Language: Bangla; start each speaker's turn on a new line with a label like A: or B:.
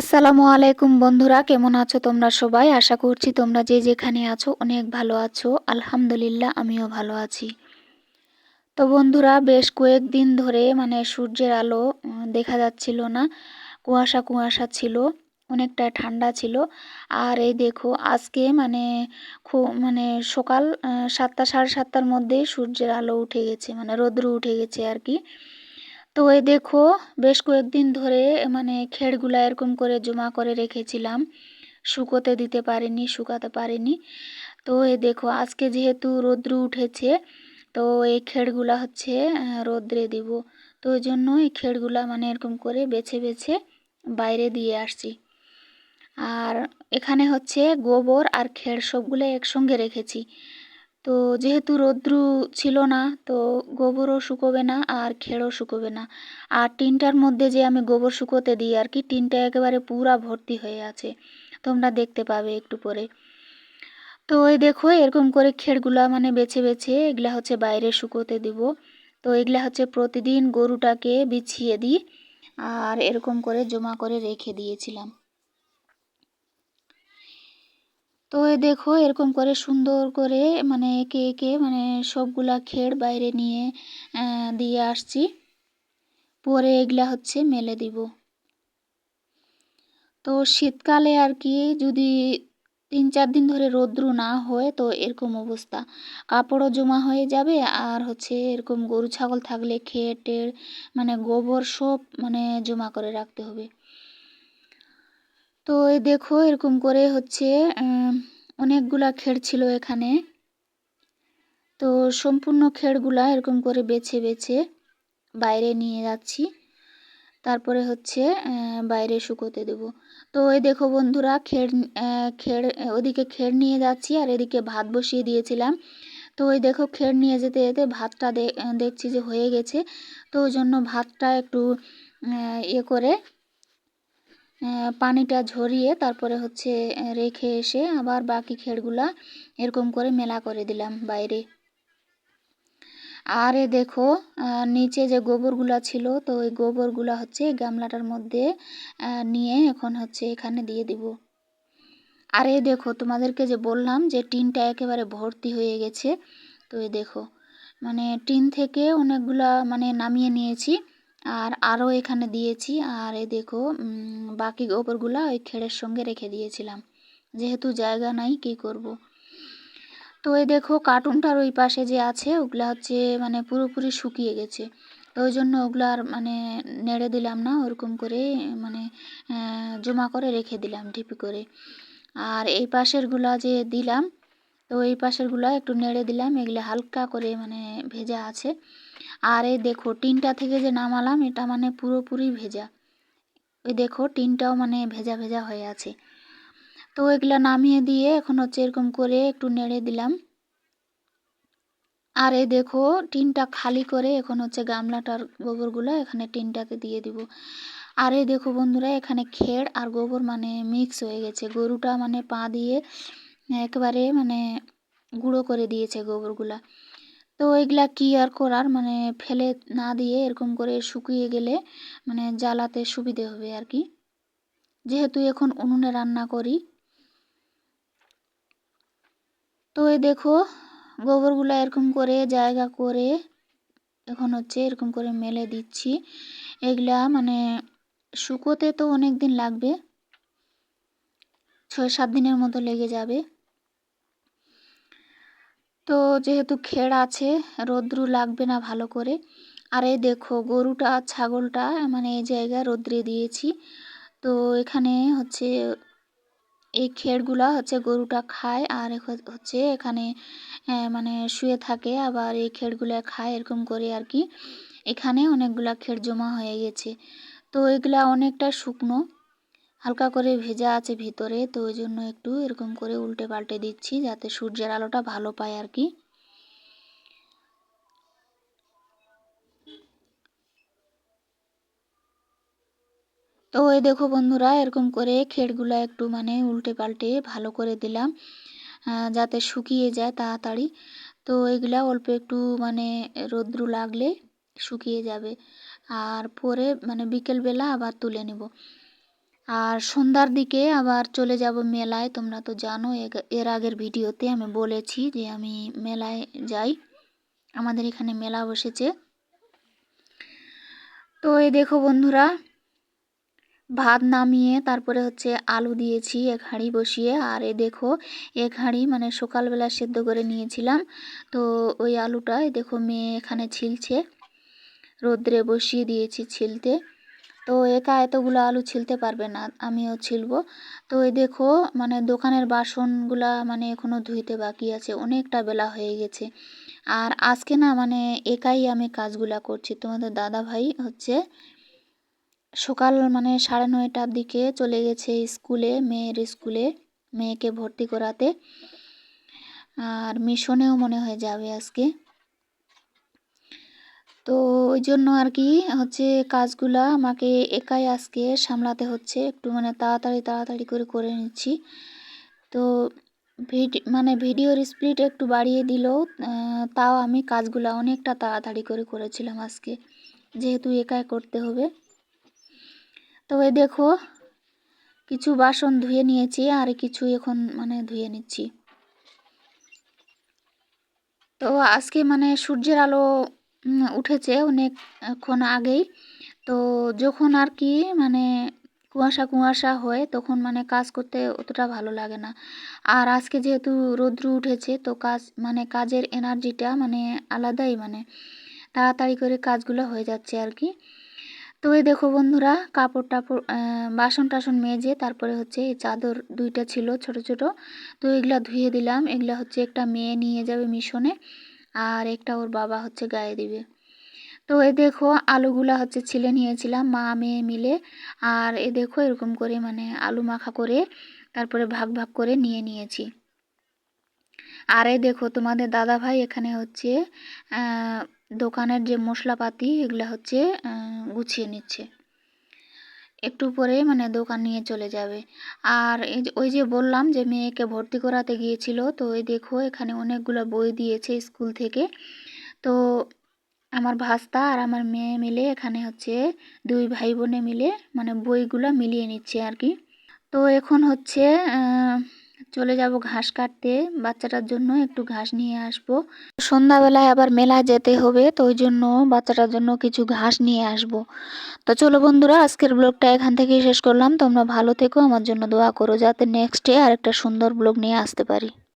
A: আসসালামু আলাইকুম বন্ধুরা, কেমন আছো তোমরা সবাই? আশা করছি তোমরা যে যেখানে আছো অনেক ভালো আছো। আলহামদুলিল্লাহ, আমিও ভালো আছি। তো বন্ধুরা, বেশ কয়েকদিন ধরে মানে সূর্যের আলো দেখা যাচ্ছিল না। কুয়াশা কুয়াশা ছিল, অনেকটা ঠান্ডা ছিল। আর এই দেখো, আজকে মানে খুব মানে সকাল সাতটা, সাড়ে সাতটার মধ্যেই সূর্যের আলো উঠে গেছে মানে রৌদ্র উঠে গেছে আর কি। তো এই দেখো, বেশ কয়েকদিন ধরে মানে খেড়গুলা এরকম করে জমা করে রেখেছিলাম। শুকোতে দিতে পারিনি, শুকাতে পারিনি। তো এই দেখো, আজকে যেহেতু রৌদ্র উঠেছে, তো এই খেড়গুলা হচ্ছে রৌদ্রে দিব। তো ওই জন্য এই খেড়গুলা মানে এরকম করে বেছে বেছে বাইরে দিয়ে আসছি। আর এখানে হচ্ছে গোবর আর খেড় সবগুলো একসঙ্গে রেখেছি। তো যেহেতু রৌদ্র ছিল না, তো গোবরও শুকোবে না আর খেড়ও শুকোবে না। আর টিনটার মধ্যে যে আমি গোবর শুকোতে দিই আর কি টিনটা একেবারে পুরা ভর্তি হয়ে আছে। তোমরা দেখতে পাবে একটু পরে। তো এই দেখো, এরকম করে খেড়গুলা মানে বেছে বেছে এগুলা হচ্ছে বাইরে শুকোতে দিব। তো এগুলা হচ্ছে প্রতিদিন গরুটাকে বিছিয়ে দিই আর এরকম করে জমা করে রেখে দিয়েছিলাম। তো দেখো এরকম করে সুন্দর করে মানে একে একে মানে সবগুলা খেড় বাইরে নিয়ে দিয়ে আসছি। পরে এগুলা হচ্ছে মেলে দিব। তো শীতকালে আর কি যদি তিন চার দিন ধরে রৌদ্র না হয় তো এরকম অবস্থা। কাপড়ও জমা হয়ে যাবে আর হচ্ছে এরকম গরু, ছাগল থাকলে খেয়ে মানে গোবর সব মানে জমা করে রাখতে হবে। তো এই দেখো এরকম করে হচ্ছে অনেকগুলা খেড় ছিল এখানে। তো সম্পূর্ণ খেড়গুলা এরকম করে বেছে বেছে বাইরে নিয়ে যাচ্ছি। তারপরে হচ্ছে বাইরে শুকোতে দেব। তো এই দেখো বন্ধুরা খেড় খেড় ওদিকে খেড় নিয়ে যাচ্ছি আর এদিকে ভাত বসিয়ে দিয়েছিলাম। তো ওই দেখো খেড় নিয়ে যেতে যেতে ভাতটা দেখছি যে হয়ে গেছে। তো ওই জন্য ভাতটা একটু ইয়ে করে পানিটা ঝরিয়ে তারপরে হচ্ছে রেখে এসে আবার বাকি খেড়গুলা এরকম করে মেলা করে দিলাম বাইরে। আর দেখো নিচে যে গোবরগুলা ছিল, তো ওই গোবরগুলা হচ্ছে গামলাটার মধ্যে নিয়ে এখন হচ্ছে এখানে দিয়ে দিব। আর দেখো, তোমাদেরকে যে বললাম যে টিনটা একেবারে ভর্তি হয়ে গেছে, তো এই দেখো মানে টিন থেকে অনেকগুলা মানে নামিয়ে নিয়েছি। আর আরও এখানে দিয়েছি। আর এই দেখো বাকি গোবরগুলা ওই খেড়ের সঙ্গে রেখে দিয়েছিলাম। যেহেতু জায়গা নাই, কি করব। তো এই দেখো, কার্টুনটার ওই পাশে যে আছে, ওগুলা হচ্ছে মানে পুরোপুরি শুকিয়ে গেছে। ওই জন্য ওগুলো আর মানে নেড়ে দিলাম না, ওরকম করে মানে জমা করে রেখে দিলাম ঢিপি করে। আর এই পাশেরগুলা যে দিলাম, তো এই পাশেরগুলা একটু নেড়ে দিলাম, এগুলো হালকা করে মানে ভেজা আছে। আর এই দেখো, টিনটা থেকে যে নামালাম, এটা মানে পুরোপুরি ভেজা। ওই দেখো, টিনটাও মানে ভেজা ভেজা হয়ে আছে। তো এগুলা নামিয়ে দিয়ে এখন হচ্ছে এরকম করে একটু নেড়ে দিলাম। আর এই দেখো, টিনটা খালি করে এখন হচ্ছে গামলাটার গোবরগুলো এখানে টিনটাতে দিয়ে দিব। আর এই দেখো বন্ধুরা, এখানে খেড় আর গোবর মানে মিক্স হয়ে গেছে। গরুটা মানে পা দিয়ে একেবারে মানে গুঁড়ো করে দিয়েছে গোবরগুলা। তো এগুলা কি আর করার? মানে ফেলে না দিয়ে এরকম করে শুকিয়ে গেলে মানে জ্বালাতে সুবিধে হবে আর কি। যেহেতু এখন উনুনে রান্না করি। তো এই দেখো, গোবরগুলো এরকম করে জায়গা করে এখন হচ্ছে এরকম করে মেলে দিচ্ছি। এগুলা মানে শুকোতে তো অনেক দিন লাগবে, ছয় সাত দিনের মতো লেগে যাবে। তো যেহেতু খেড় আছে, রৌদ্র লাগবে না ভালো করে। আর এই দেখো, গরুটা, ছাগলটা মানে এই জায়গায় রৌদ্রে দিয়েছি। তো এখানে হচ্ছে, এই খেড়গুলা হচ্ছে গরুটা খায় আর হচ্ছে এখানে মানে শুয়ে থাকে, আবার এই খেড়গুলা খায় এরকম করে আর কি। এখানে অনেকগুলা খেড় জমা হয়ে গেছে। তো এগুলা অনেকটা শুকনো। হালকা করে ভেজা আছে ভিতরে, তো ওই জন্য একটু এরকম করে উল্টে পাল্টে দিচ্ছি যাতে সূর্যের আলোটা ভালো পায় আর কি। তো এই দেখো বন্ধুরা, এরকম করে খেড়গুলা একটু মানে উল্টে পাল্টে ভালো করে দিলাম যাতে শুকিয়ে যায় তাড়াতাড়ি। তো এগুলা অল্প একটু মানে রৌদ্র লাগলে শুকিয়ে যাবে। আর পরে মানে বিকেলবেলা আবার তুলে নিব। আর সন্ধ্যার দিকে আবার চলে যাব মেলায়, তোমরা তো জানো এর আগের ভিডিওতে আমি বলেছি যে আমি মেলায় যাই। আমাদের এখানে মেলা বসেছে। তো এই দেখো বন্ধুরা, ভাত নামিয়ে তারপরে হচ্ছে আলু দিয়েছি, এক হাঁড়ি বসিয়ে। আর এ দেখো, এক হাঁড়ি মানে সকালবেলা সেদ্ধ করে নিয়েছিলাম। তো ওই আলুটা দেখো মেয়ে এখানে ছিলছে, রোদ্রে বসিয়ে দিয়েছি ছিলতে। তো একা এতগুলো আলু ছিলতে পারবে না, আমিও ছিলবো। তো এই দেখো মানে দোকানের বাসনগুলা মানে এখনও ধুইতে বাকি আছে, অনেকটা বেলা হয়ে গেছে। আর আজকে না মানে একাই আমি কাজগুলা করছি। তোমাদের দাদা ভাই হচ্ছে সকাল মানে সাড়ে নয়টার দিকে চলে গেছে স্কুলে, মেয়ের স্কুলে, মেয়েকে ভর্তি করাতে। আর মিশনেও মনে হয় যাবে আজকে। তো ওই জন্য আর কি হচ্ছে কাজগুলা আমাকে একাই আজকে সামলাতে হচ্ছে। একটু মানে তাড়াতাড়ি তাড়াতাড়ি করে করে নিচ্ছি। তো ভিড মানে ভিডিওর স্পিড একটু বাড়িয়ে দিলেও তাও আমি কাজগুলা অনেকটা তাড়াতাড়ি করে করেছিলাম আজকে, যেহেতু একাই করতে হবে। তো এই দেখো, কিছু বাসন ধুয়ে নিয়েছি আর কিছু এখন মানে ধুয়ে নিচ্ছি। তো আজকে মানে সূর্যের আলো উঠেছে অনেকক্ষণ আগেই। তো যখন আর কি মানে কুয়াশা কুয়াশা হয়, তখন মানে কাজ করতে অতটা ভালো লাগে না। আর আজকে যেহেতু রৌদ্র উঠেছে, তো কাজ মানে কাজের এনার্জিটা মানে আলাদাই মানে তাড়াতাড়ি করে কাজগুলো হয়ে যাচ্ছে আর কি। তো এই দেখো বন্ধুরা, কাপড় টাপড় বাসন টাসন মেজে তারপরে হচ্ছে এই চাদর দুইটা ছিল ছোট ছোট। তো এগুলা ধুয়ে দিলাম। এগুলা হচ্ছে একটা মেয়ে নিয়ে যাবে মিশনে। আর একটা ওর বাবা হচ্ছে গায়ে দিবে। তো এ দেখো আলুগুলা হচ্ছে ছিলে নিয়েছিলাম মা মেয়ে মিলে। আর এ দেখো এরকম করে মানে আলু মাখা করে তারপরে ভাগ ভাগ করে নিয়ে নিয়েছি। আর এ দেখো তোমাদের দাদা ভাই এখানে হচ্ছে দোকানের যে মশলাপাতি এগুলা হচ্ছে গুছিয়ে নিচ্ছে। একটু পরে মানে দোকান নিয়ে চলে যাবে। আর এই ওই যে বললাম যে, মেয়েকে ভর্তি করাতে গিয়েছিল। তো ওই দেখো, এখানে অনেকগুলো বই দিয়েছে স্কুল থেকে। তো আমার ভাস্তা আর আমার মেয়ে মিলে এখানে হচ্ছে দুই ভাই বোনে মিলে মানে বইগুলো মিলিয়ে নিচ্ছে আর কি। তো এখন হচ্ছে চলে যাব ঘাস কাটতে। বাচ্চাটার জন্য একটু ঘাস নিয়ে আসব। সন্ধ্যাবেলায় আবার মেলা যেতে হবে, তো ওই জন্য বাচ্চাটার জন্য কিছু ঘাস নিয়ে আসব। তো চলো বন্ধুরা, আজকের ব্লগটা এখান থেকে শেষ করলাম। তোমরা ভালো থেকো, আমার জন্য দোয়া করো, যাতে নেক্সট ডে আরেকটা সুন্দর ব্লগ নিয়ে আসতে পারি।